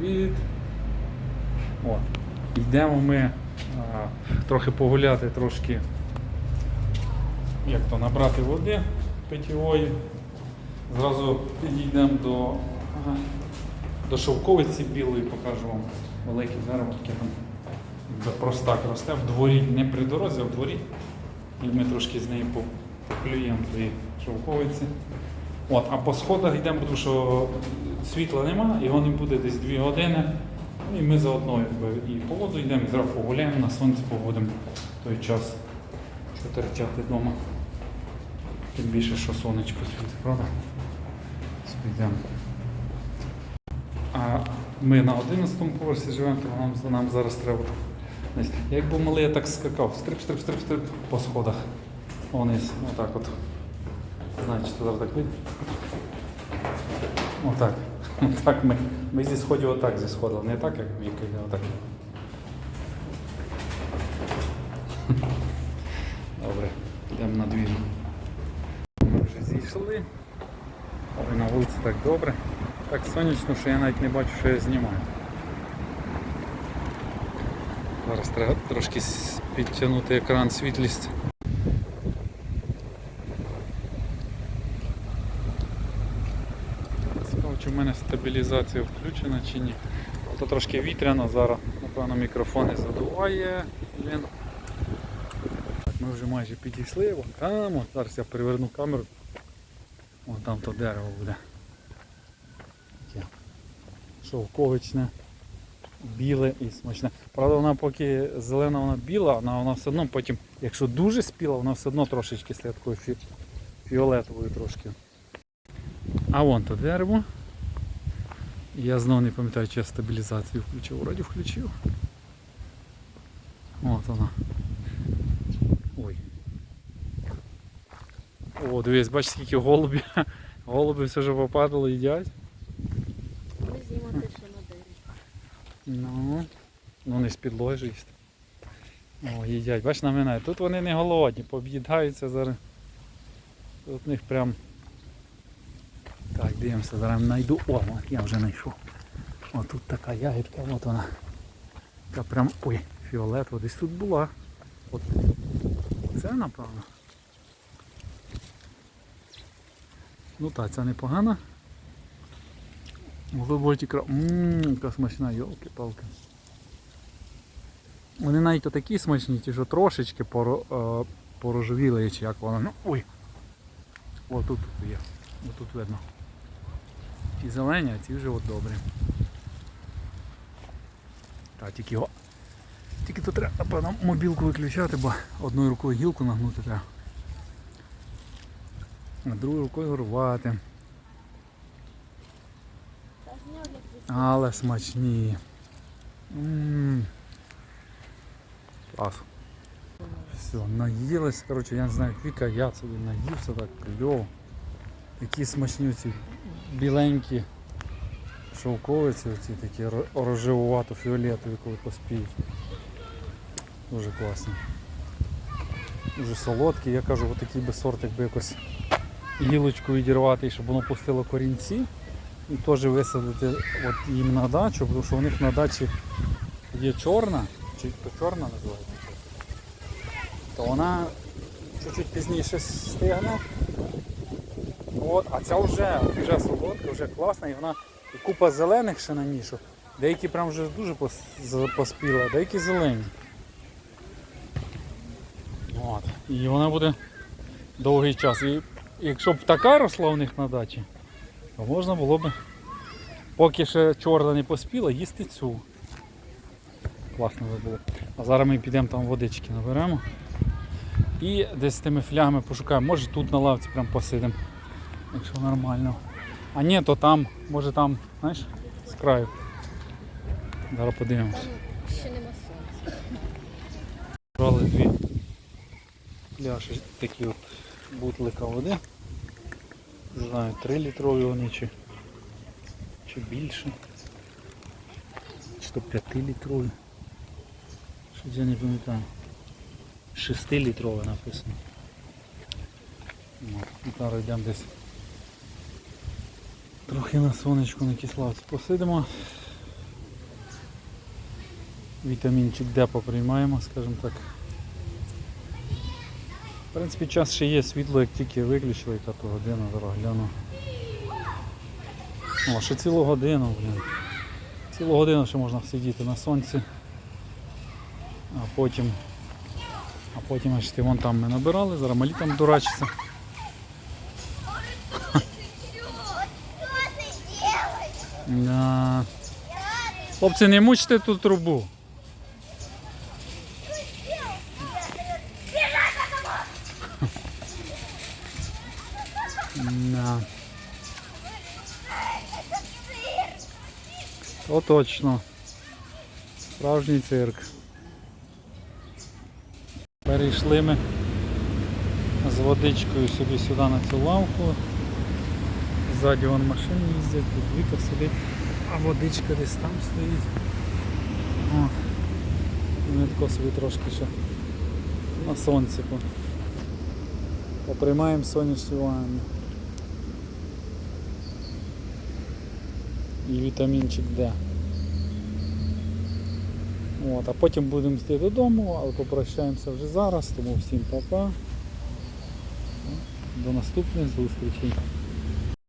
привіт. О, йдемо ми а, трохи погуляти, трошки як то набрати води питьової. Зразу підійдемо до, до шовковиці білої, покажу вам велике дерево, таке там простак росте в дворі, не при дорозі, а в дворі. І ми трошки з неї поплюємо тої шовковиці. От, а по сходах йдемо, тому що світла нема, його не буде десь 2 години. І ми заодно і по воду йдемо, і зразу погуляємо, на сонці погодимо той час, що терчати вдома. Тим більше, що сонечко світить, правда? Спійдемо. А ми на 11 поверсі живемо, то нам, нам зараз треба. як був малий, я так скакав. Стрип, стрип, стрип, стрип по сходах. Вниз. Отак от. Що зараз так видно? Отак. Отак ми. Ми зі сходів отак зі сходили. Не так, як Віка йде, отак. Добре, йдемо на двір. Ми вже зійшли. Ой, на вулиці так добре. Так сонячно, що я навіть не бачу, що я знімаю. Зараз треба трошки підтягнути екран світлість. Чи в мене стабілізація включена чи ні. То трошки вітряно зараз, напевно, мікрофони задуває. Блін. Так, ми вже майже підійшли, вон там, от, зараз я переверну камеру. Вон там то дерево буде. Таке шовковичне, біле і смачне. Правда, вона поки зелена, вона біла, вона, вона все одно потім, якщо дуже спіла, вона все одно трошечки такою фі... фіолетовою трошки. А вон то дерево. Я знову не пам'ятаю, чи я стабілізацію включив. Вроді включив. От вона. Ой. О, дивись, бачиш, скільки голубів. Голуби все вже попадали, їдять. Ми знімати ще на дереві. Ну, ну не з підлоги ж їсти. О, їдять. Бач, наминає. Тут вони не голодні, пооб'їдаються зараз. Тут в них прям. Дивимося, зараз знайду. О, от я вже знайшов. О, тут така ягідка, от вона. Така прям. Ой, фіолетова десь тут була. От. Це напевно. Ну так, це непогана. Глибокі кров. Ммм, яка смачна, йолки-палки. Вони навіть отакі смачні, ті, що трошечки поро, е, порожевіли, чи як воно. Ну, ой. О, тут є. О, тут видно. Ті зелені, а ці вже от добрі. Так, тільки його. Тільки тут треба, напевно, мобілку виключати, бо одною рукою гілку нагнути треба. А другою рукою від Але смачні. М. Клас. Все, наїлись. Коротше, я не знаю, як Віка, я собі наївся так кльово. Такі смачні ці біленькі шовковиці, оці такі рожевувато фіолетові, коли поспіють. Дуже класно. Дуже солодкі. Я кажу, отакий би сорт, якби якось гілочку відірвати, щоб воно пустило корінці і теж висадити от їм на дачу, тому що у них на дачі є чорна, чи то чорна називається, то вона чуть-чуть пізніше стигне. От, а ця вже, вже солодка, вже класна, і вона і купа зелених ще на що Деякі прям вже дуже пос- поспіли, а деякі зелені. От. І вона буде довгий час. І якщо б така росла у них на дачі, то можна було б, поки ще чорна не поспіла, їсти цю. Класно би було. А зараз ми підемо там водички наберемо. І десь з тими флягами пошукаємо. Може тут на лавці прям посидимо, якщо нормально. А ні, то там, може там, знаєш, з краю. Зараз подивимось. Ще нема сонця. Брали дві пляші такі от бутлика води. Не знаю, 3 літрові вони чи, чи більше. Чи то 5 літрові. Щось я не пам'ятаю. 6 літрове написано. І Зараз йдемо десь. Трохи на сонечку на киславці посидимо. Вітамінчик Д поприймаємо, скажімо так. В принципі, час ще є світло, як тільки виключили, яка то година, зараз гляну. О, ще цілу годину, блін. Цілу годину ще можна сидіти на сонці. А потім. А потім аж вон там ми набирали, зараз малі там дурачаться. Да. Хлопці, не мучте ту трубу. Да. То точно. Справжній цирк. Перейшли ми з водичкою собі сюди на цю лавку. Ззаді вон машини їздять, тут Віка сидить, а водичка десь там стоїть. О, тако собі трошки ще на сонці по- поприймаємо сонячні ванни. І вітамінчик Д. От, а потім будемо йти додому, але попрощаємося вже зараз, тому всім па-па. До наступних зустрічей.